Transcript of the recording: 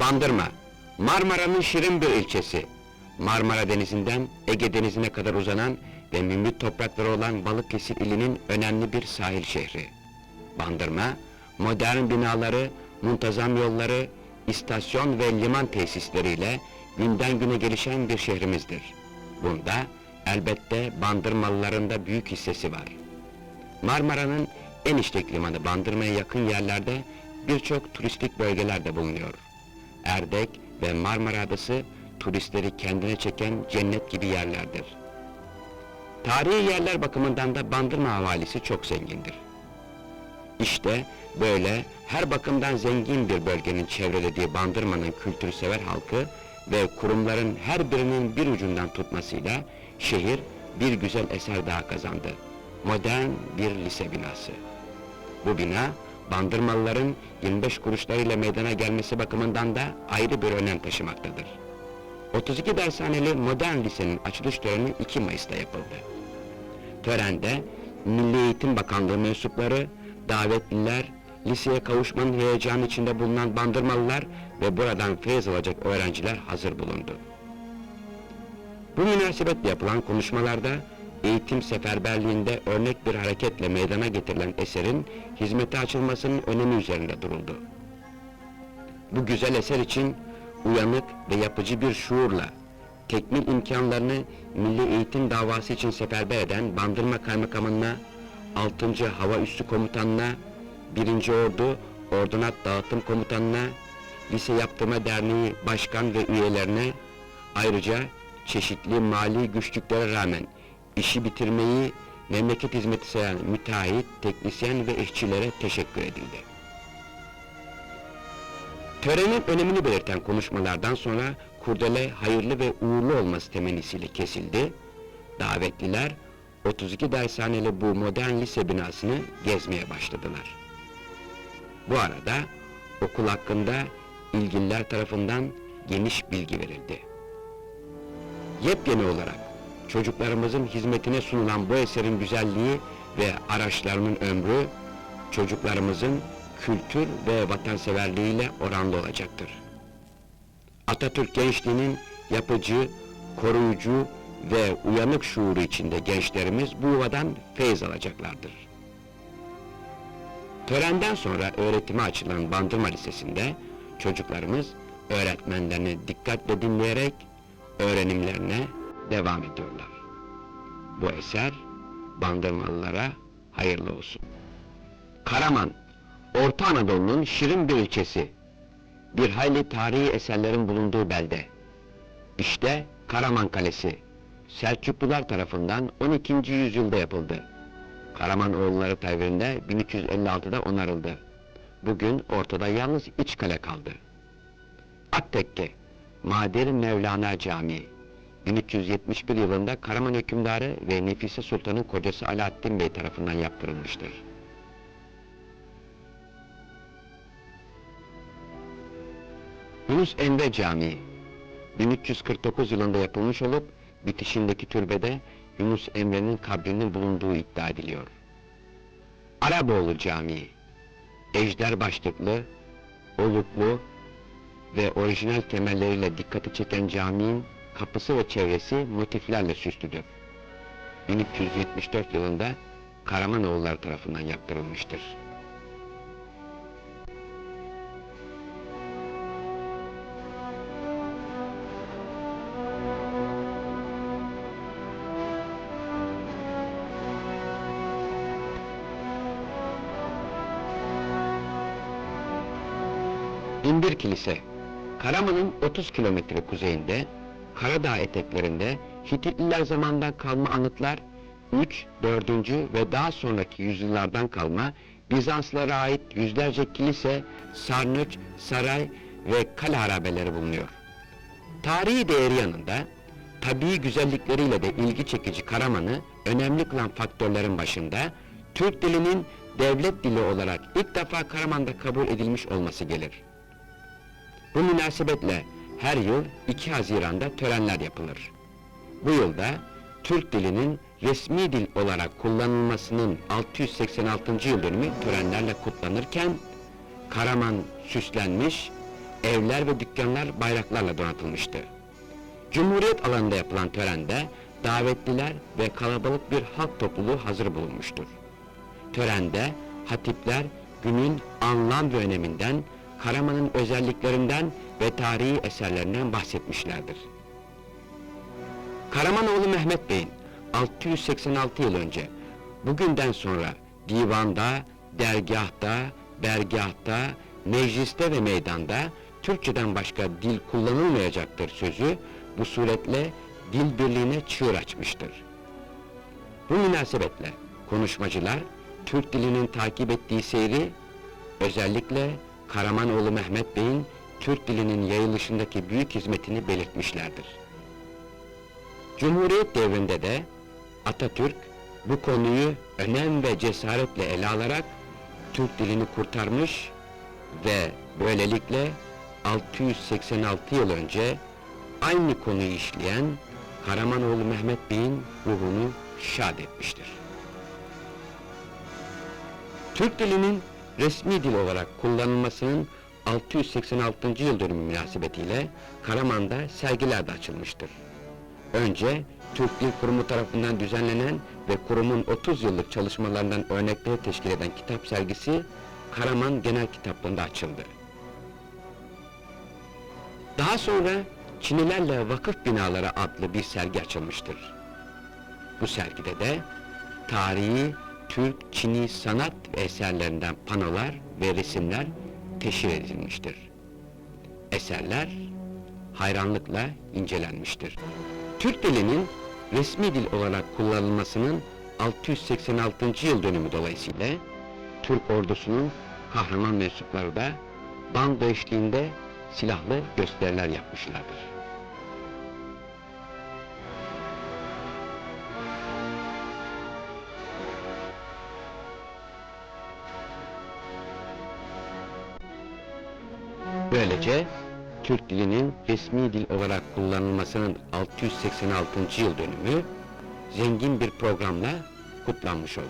Bandırma, Marmara'nın şirin bir ilçesi. Marmara Denizi'nden Ege Denizi'ne kadar uzanan ve mümkün toprakları olan Balıkesir ilinin önemli bir sahil şehri. Bandırma, modern binaları, muntazam yolları, istasyon ve liman tesisleriyle günden güne gelişen bir şehrimizdir. Bunda elbette Bandırmalıların da büyük hissesi var. Marmara'nın en işlek limanı Bandırma'ya yakın yerlerde birçok turistik bölgeler de bulunuyor. Erdek ve Marmara Adası turistleri kendine çeken cennet gibi yerlerdir. Tarihi yerler bakımından da Bandırma havalisi çok zengindir. İşte böyle her bakımdan zengin bir bölgenin çevrelediği Bandırma'nın kültürsever halkı ve kurumların her birinin bir ucundan tutmasıyla şehir bir güzel eser daha kazandı. Modern bir lise binası. Bu bina Bandırmalıların 25 kuruşlarıyla meydana gelmesi bakımından da ayrı bir önem taşımaktadır. 32 dershaneli modern lisenin açılış töreni 2 Mayıs'ta yapıldı. Törende Milli Eğitim Bakanlığı mensupları, davetliler, liseye kavuşmanın heyecanı içinde bulunan bandırmalılar ve buradan feyiz alacak öğrenciler hazır bulundu. Bu münasebetle yapılan konuşmalarda eğitim seferberliğinde örnek bir hareketle meydana getirilen eserin hizmete açılmasının önemi üzerinde duruldu. Bu güzel eser için uyanık ve yapıcı bir şuurla tekmil imkanlarını milli eğitim davası için seferber eden Bandırma Kaymakamı'na, 6. Hava Üssü Komutanı'na, 1. Ordu Ordunat Dağıtım Komutanı'na, Lise Yaptırma Derneği Başkan ve üyelerine, ayrıca çeşitli mali güçlüklere rağmen işi bitirmeyi memleket hizmeti sayan müteahhit, teknisyen ve işçilere teşekkür edildi. Törenin önemini belirten konuşmalardan sonra kurdele hayırlı ve uğurlu olması temennisiyle kesildi. Davetliler 32 dershaneli bu modern lise binasını gezmeye başladılar. Bu arada okul hakkında ilgililer tarafından geniş bilgi verildi. Yepyeni olarak çocuklarımızın hizmetine sunulan bu eserin güzelliği ve araçlarının ömrü çocuklarımızın kültür ve vatanseverliğiyle oranlı olacaktır. Atatürk gençliğinin yapıcı, koruyucu ve uyanık şuuru içinde gençlerimiz bu yuvadan feyiz alacaklardır. Törenden sonra öğretime açılan Bandırma Lisesi'nde çocuklarımız öğretmenlerini dikkatle dinleyerek öğrenimlerine devam ediyorlar. Bu eser Bandırmalılara hayırlı olsun. Karaman, Orta Anadolu'nun şirin bir ilçesi. Bir hayli tarihi eserlerin bulunduğu belde. İşte Karaman Kalesi. Selçuklular tarafından 12. yüzyılda yapıldı. Karamanoğulları devrinde 1356'da onarıldı. Bugün ortada yalnız iç kale kaldı. Aktekke, Mader Mevlana Camii. 1371 yılında Karaman hükümdarı ve Nefise Sultan'ın kocası Alaaddin Bey tarafından yaptırılmıştır. Yunus Emre Camii 1349 yılında yapılmış olup bitişindeki türbede Yunus Emre'nin kabrinin bulunduğu iddia ediliyor. Araboğlu Camii Ejder başlıklı, oluklu ve orijinal temelleriyle dikkati çeken caminin kapısı ve çevresi motiflerle süslüdür. 1374 yılında Karamanoğulları tarafından yaptırılmıştır. Binbir Kilise, Karaman'ın 30 kilometre kuzeyinde, Karadağ eteklerinde Hititliler zamandan kalma anıtlar, 3, 4. ve daha sonraki yüzyıllardan kalma Bizanslara ait yüzlerce kilise, sarnıç, saray ve kale harabeleri bulunuyor. Tarihi değeri yanında, tabii güzellikleriyle de ilgi çekici Karaman'ı önemli kılan faktörlerin başında, Türk dilinin devlet dili olarak ilk defa Karaman'da kabul edilmiş olması gelir. Bu münasebetle her yıl 2 Haziran'da törenler yapılır. Bu yılda Türk dilinin resmi dil olarak kullanılmasının 686. yıl dönümü törenlerle kutlanırken Karaman süslenmiş, evler ve dükkanlar bayraklarla donatılmıştı. Cumhuriyet alanında yapılan törende davetliler ve kalabalık bir halk topluluğu hazır bulunmuştur. Törende hatipler günün anlam ve öneminden, Karaman'ın özelliklerinden ve tarihi eserlerinden bahsetmişlerdir. Karamanoğlu Mehmet Bey'in 686 yıl önce bugünden sonra divanda, dergahta, bergahta, mecliste ve meydanda Türkçeden başka dil kullanılmayacaktır sözü bu suretle dil birliğine çığır açmıştır. Bu münasebetle konuşmacılar Türk dilinin takip ettiği seyri özellikle Karamanoğlu Mehmet Bey'in Türk dilinin yayılışındaki büyük hizmetini belirtmişlerdir. Cumhuriyet devrinde de Atatürk bu konuyu önem ve cesaretle ele alarak Türk dilini kurtarmış ve böylelikle 686 yıl önce aynı konuyu işleyen Karamanoğlu Mehmet Bey'in ruhunu şad etmiştir. Türk dilinin resmi dil olarak kullanılmasının 686. yıl dönümü münasebetiyle Karaman'da sergiler de açılmıştır. Önce Türk Dil Kurumu tarafından düzenlenen ve kurumun 30 yıllık çalışmalarından örnekleri teşkil eden kitap sergisi Karaman Genel Kitaplığı'nda açıldı. Daha sonra Çinilerle Vakıf Binaları adlı bir sergi açılmıştır. Bu sergide de tarihi Türk Çini sanat eserlerinden panolar ve resimler teşhir edilmiştir. Eserler hayranlıkla incelenmiştir. Türk dilinin resmi dil olarak kullanılmasının 686. yıl dönümü dolayısıyla Türk ordusunun kahraman mensupları da bando eşliğinde silahlı gösteriler yapmışlardır. Böylece Türk dilinin resmi dil olarak kullanılmasının 686. yıl dönümü zengin bir programla kutlanmış oldu.